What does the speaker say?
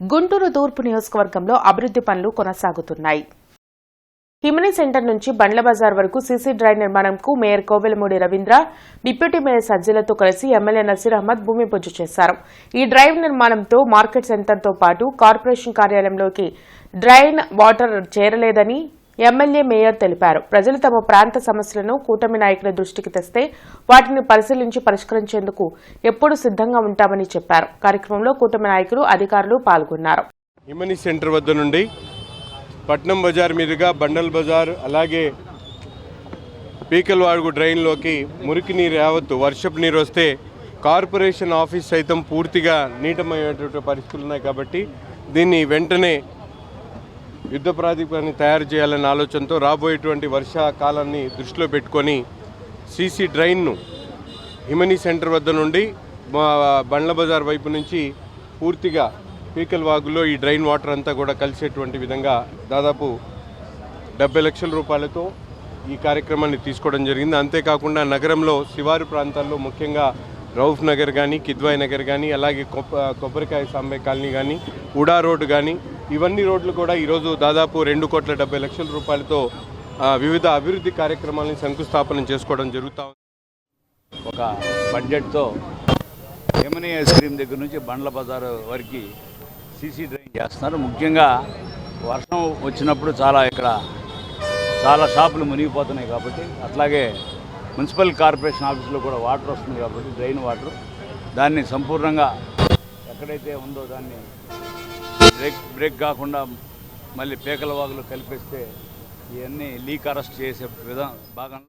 గుంటూరు తూర్పు నియోజకవర్గంలో అభివృద్ది పనులు కొనసాగుతున్నాయి. హిమని సెంటర్ నుంచి బండ్ల బజార్ వరకు CC drive నిర్మాణంకు mayor Kovelamudi Ravindra deputy mayor సజ్జలతో కలిసి ఎమ్మెల్యే నసీర్ అహ్మద్ భూమి పూజ చేశారు. ఈ డ్రైవ్ నిర్మాణంతో మార్కెట్ సెంటర్తో పాటు కార్పొరేషన్ కార్యాలయంలోకి డ్రైన్ వాటర్ చేరలేదని ఎమ్మెల్యే మేయర్ తెలిపారు. ప్రజలు తమ ప్రాంత సమస్యలను కూటమి నాయకుల దృష్టికి తెస్తే వాటిని పరిశీలించి పరిష్కరించేందుకు ఎప్పుడు సిద్ధంగా ఉంటామని చెప్పారు. కార్యక్రమంలో కూటమి నాయకులు అధికారులు పాల్గొన్నారు. హిమని సెంటర్ వద్ద నుండి పట్నం బజార్ మీదుగా బండల్ బజార్ అలాగే పీకల్వాడుగు డ్రైన్లోకి మురికి నీరు యావత్తు వర్షపు నీరు వస్తే కార్పొరేషన్ ఆఫీస్ సైతం పూర్తిగా నీటమయ్యేటువంటి పరిస్థితులు ఉన్నాయి కాబట్టి దీన్ని వెంటనే యుద్ధ ప్రాతిపదికని తయారు చేయాలనే ఆలోచనతో రాబోయేటువంటి వర్షాకాలాన్ని దృష్టిలో పెట్టుకొని సీసీ డ్రైన్ను హిమనీ సెంటర్ వద్ద నుండి మా బండ్ల బజార్ వైపు నుంచి పూర్తిగా పీకల్ వాగులో ఈ డ్రైన్ వాటర్ అంతా కూడా కలిసేటువంటి విధంగా దాదాపు డెబ్బై లక్షల రూపాయలతో ఈ కార్యక్రమాన్ని తీసుకోవడం జరిగింది. అంతేకాకుండా నగరంలో శివారు ప్రాంతాల్లో ముఖ్యంగా రౌఫ్ నగర్ కానీ కిద్వాయ్ నగర్ కానీ అలాగే కొబ్బరికాయ సాంబే కాలనీ కానీ ఉడా రోడ్డు కానీ ఇవన్నీ రోడ్లు కూడా ఈరోజు దాదాపు రెండు కోట్ల డెబ్బై లక్షల రూపాయలతో వివిధ అభివృద్ధి కార్యక్రమాలను శంకుస్థాపన చేసుకోవడం జరుగుతూ ఉంది. ఒక బడ్జెట్తో యమనీ ఐస్ క్రీమ్ దగ్గర నుంచి బండ్ల బజార్ వరకు సీసీ డ్రైన్ చేస్తున్నారు ముఖ్యంగా వర్షం వచ్చినప్పుడు చాలా ఇక్కడ చాలా షాపులు మునిగిపోతున్నాయి కాబట్టి అట్లాగే మున్సిపల్ కార్పొరేషన్ ఆఫీసులో కూడా వాటర్ వస్తుంది కాబట్టి డ్రైన్ వాటర్ దాన్ని సంపూర్ణంగా ఎక్కడైతే ఉందో దాన్ని బ్రేక్ బ్రేక్ కాకుండా మళ్ళీ పేకల వాగులు కలిపేస్తే ఇవన్నీ లీక్ అరెస్ట్ చేసే విధానం బాగా